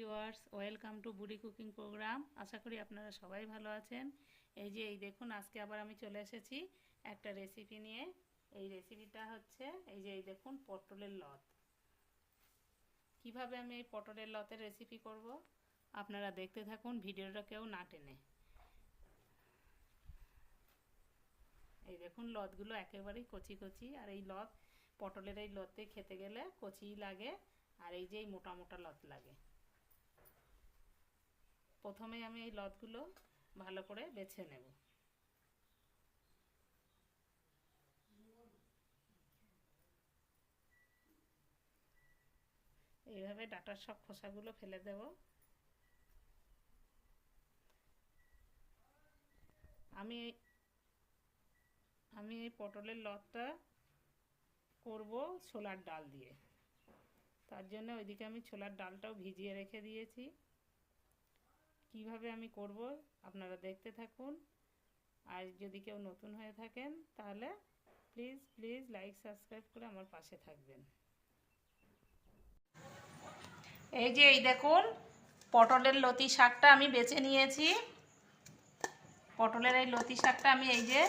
Viewers welcome to Buri cooking program আশা করি আপনারা সবাই ভালো আছেন। এই যে, এই দেখুন, আজকে আবার আমি চলে এসেছি একটা রেসিপি নিয়ে। এই রেসিপিটা হচ্ছে, এই যে, এই দেখুন, পটলের লত। কীভাবে আমি এই পটলের লতের রেসিপি করব? আপনারা দেখতে থাকুন, ভিডিওটা কেউ না টেনে। এই দেখুন, লতগুলো একেবারেই কচি কচি, আর এই লত, পটলের এই লতে খেতে গেলে কচিই লাগে, আর এই যে, এই মোটা মোটা লত লাগে। প্রথমে আমি এই লতগুলো ভালো করে বেছে নেব। এইভাবে ডাটার সব খোসাগুলো ফেলে দেব। আমি আমি এই পটলের লতটা করব ছোলার ডাল দিয়ে। তার জন্য ওইদিকে আমি ছোলার ডালটাও ভিজিয়ে রেখে দিয়েছি। কীভাবে আমি করব আপনারা দেখতে থাকুন। আর যদি কেউ নতুন হয়ে থাকেন, তাহলে প্লিজ প্লিজ লাইক সাবস্ক্রাইব করে আমার পাশে থাকবেন। এই যে এই দেখুন, পটলের লতি শাকটা আমি বেছে নিয়েছি। পটলের এই লতি শাকটা আমি এই যে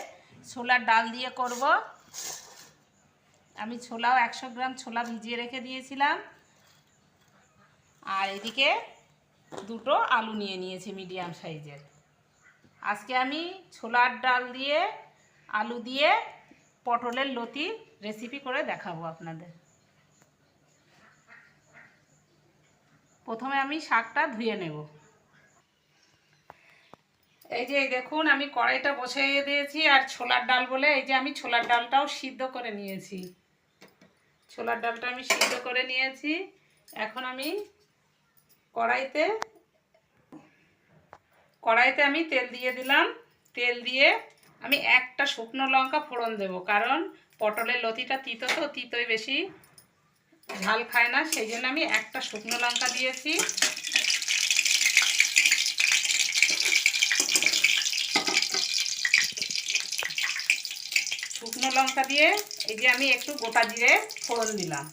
ছোলার ডাল দিয়ে করব। আমি ছোলাও একশো গ্রাম ছোলা ভিজিয়ে রেখে দিয়েছিলাম। আর এদিকে দুটো আলু নিয়ে নিয়েছি মিডিয়াম সাইজের। আজকে আমি ছোলার ডাল দিয়ে, আলু দিয়ে পটলের লতি রেসিপি করে দেখাবো আপনাদের। প্রথমে আমি শাকটা ধুয়ে নেব। এই যে দেখুন, আমি কড়াইটা বসিয়ে দিয়েছি আর ছোলার ডাল বলে এই যে আমি ছোলার ডালটাও সিদ্ধ করে নিয়েছি। ছোলার ডালটা আমি সিদ্ধ করে নিয়েছি। এখন আমি কড়াইতে কড়াইতে আমি তেল দিয়ে দিলাম। তেল দিয়ে আমি একটা শুকনো লঙ্কা ফোড়ন দেব, কারণ পটলের লতিটা তিতো তো, তিতোই বেশি ঝাল খায় না, সেই জন্য আমি একটা শুকনো লঙ্কা দিয়েছি। শুকনো লঙ্কা দিয়ে এই যে আমি একটু গোটা জিরে ফোড়ন দিলাম।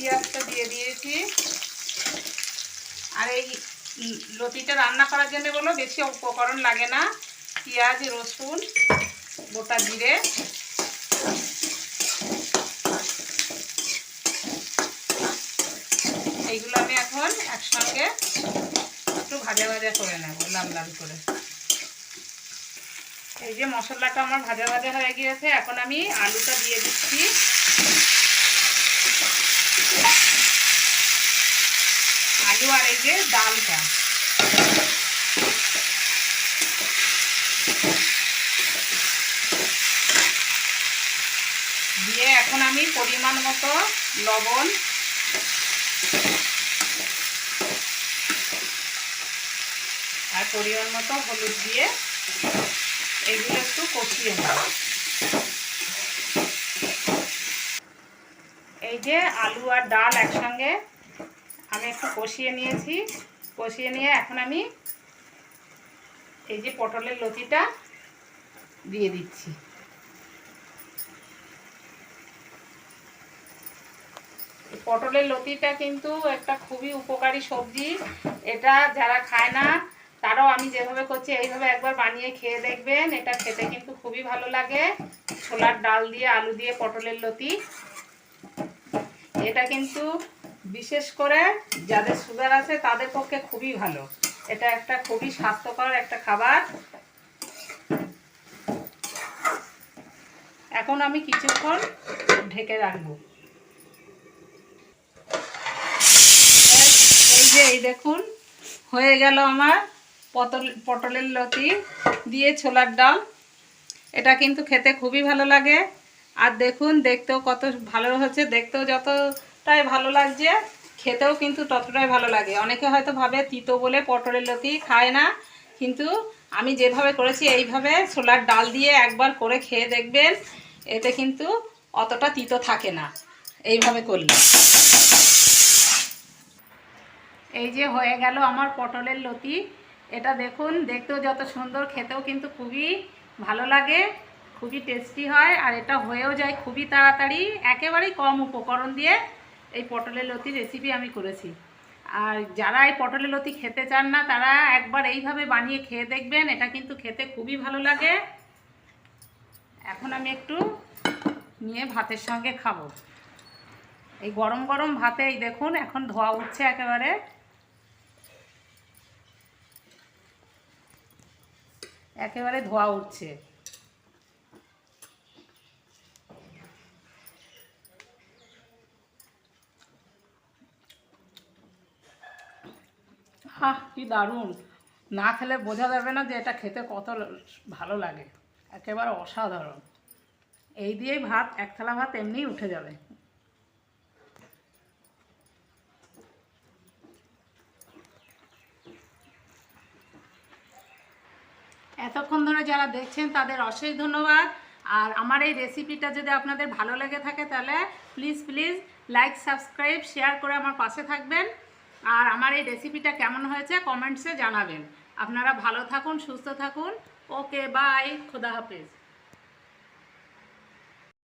পেঁয়াজটা দিয়ে দিয়েছি। আর এই লতিটা রান্না করার জন্য বলো, বেশি উপকরণ লাগে না। পেঁয়াজ, রসুন, গোটা জিরে। এইগুলো আমি এখন একসঙ্গে একটু ভাজা ভাজা করে নেব, লাল লাল করে। এই যে মশলাটা আমার ভাজা ভাজা হয়ে গিয়েছে, এখন আমি আলুটা দিয়ে দিচ্ছি। আলু আর এই যে ডালটা। দিয়ে এখন আমি পরিমাণ মতো লবণ। আর পরিমাণ মতো হলুদ দিয়ে এগুলো একটু কষিয়ে নেব। এই যে আলু আর ডাল একসঙ্গে আমি একটু কষিয়ে নিয়েছি। কষিয়ে নিয়ে এখন আমি এই যে পটলের লতিটা দিয়ে দিচ্ছি। পটলের লতিটা কিন্তু একটা খুবই উপকারী সবজি। এটা যারা খায় না, তারাও আমি যেভাবে করছি, এইভাবে একবার বানিয়ে খেয়ে দেখবেন। এটা খেতে কিন্তু খুবই ভালো লাগে। ছোলার ডাল দিয়ে, আলু দিয়ে পটলের লতি। এটা কিন্তু বিশেষ করে যাদের সুগার আছে, তাদের পক্ষে খুবই ভালো। এটা একটা খুবই স্বাস্থ্যকর একটা খাবার। এখন আমি কিছুক্ষণ ঢেকে রাখব। এই যে, এই দেখুন, হয়ে গেল আমার পটল পটলের লতি দিয়ে ছোলার ডাল। এটা কিন্তু খেতে খুবই ভালো লাগে। আর দেখুন, দেখতেও কত ভালো হচ্ছে, দেখতেও যতটাই ভালো লাগছে, খেতেও কিন্তু ততটাই ভালো লাগে। অনেকে হয়তো ভাবে তিতো বলে পটলের লতি, খায় না। কিন্তু আমি যেভাবে করেছি, এইভাবে ছোলার ডাল দিয়ে একবার করে খেয়ে দেখবেন, এতে কিন্তু অতটা তিতো থাকে না। এইভাবে করলে এই যে হয়ে গেল আমার পটলের লতি। এটা দেখুন, দেখতেও যত সুন্দর, খেতেও কিন্তু খুবই ভালো লাগে। খুবই টেস্টি হয় আর এটা হয়েও যায় খুবই তাড়াতাড়ি। একেবারেই কম উপকরণ দিয়ে এই পটলের লতি রেসিপি আমি করেছি। আর যারা এই পটলের লতি খেতে চান না, তারা একবার এইভাবে বানিয়ে খেয়ে দেখবেন, এটা কিন্তু খেতে খুবই ভালো লাগে। এখন আমি একটু নিয়ে ভাতের সঙ্গে খাব। এই গরম গরম ভাতে, এই দেখুন, এখন ধোয়া উঠছে একেবারে। একেবারে ধোয়া উঠছে। আহ কি দারুণ। না খেলে বোঝা যাবে না যে এটা খেতে কত ভালো লাগে। একেবারে অসাধারণ। এই দিয়েই ভাত, এক থালা ভাত এমনিই উঠে যাবে। এতক্ষণ ধরে যারা দেখছেন, তাদের অশেষ ধন্যবাদ। আর আমার এই রেসিপিটা যদি আপনাদের ভালো লেগে থাকে, তাহলে please please like, subscribe, share করে আমার পাশে থাকবেন। আর আমার এই রেসিপিটা কেমন হয়েছে কমেন্টসে জানাবেন। আপনারা ভালো থাকুন, সুস্থ থাকুন। ওকে বাই খোদা হাফেজ।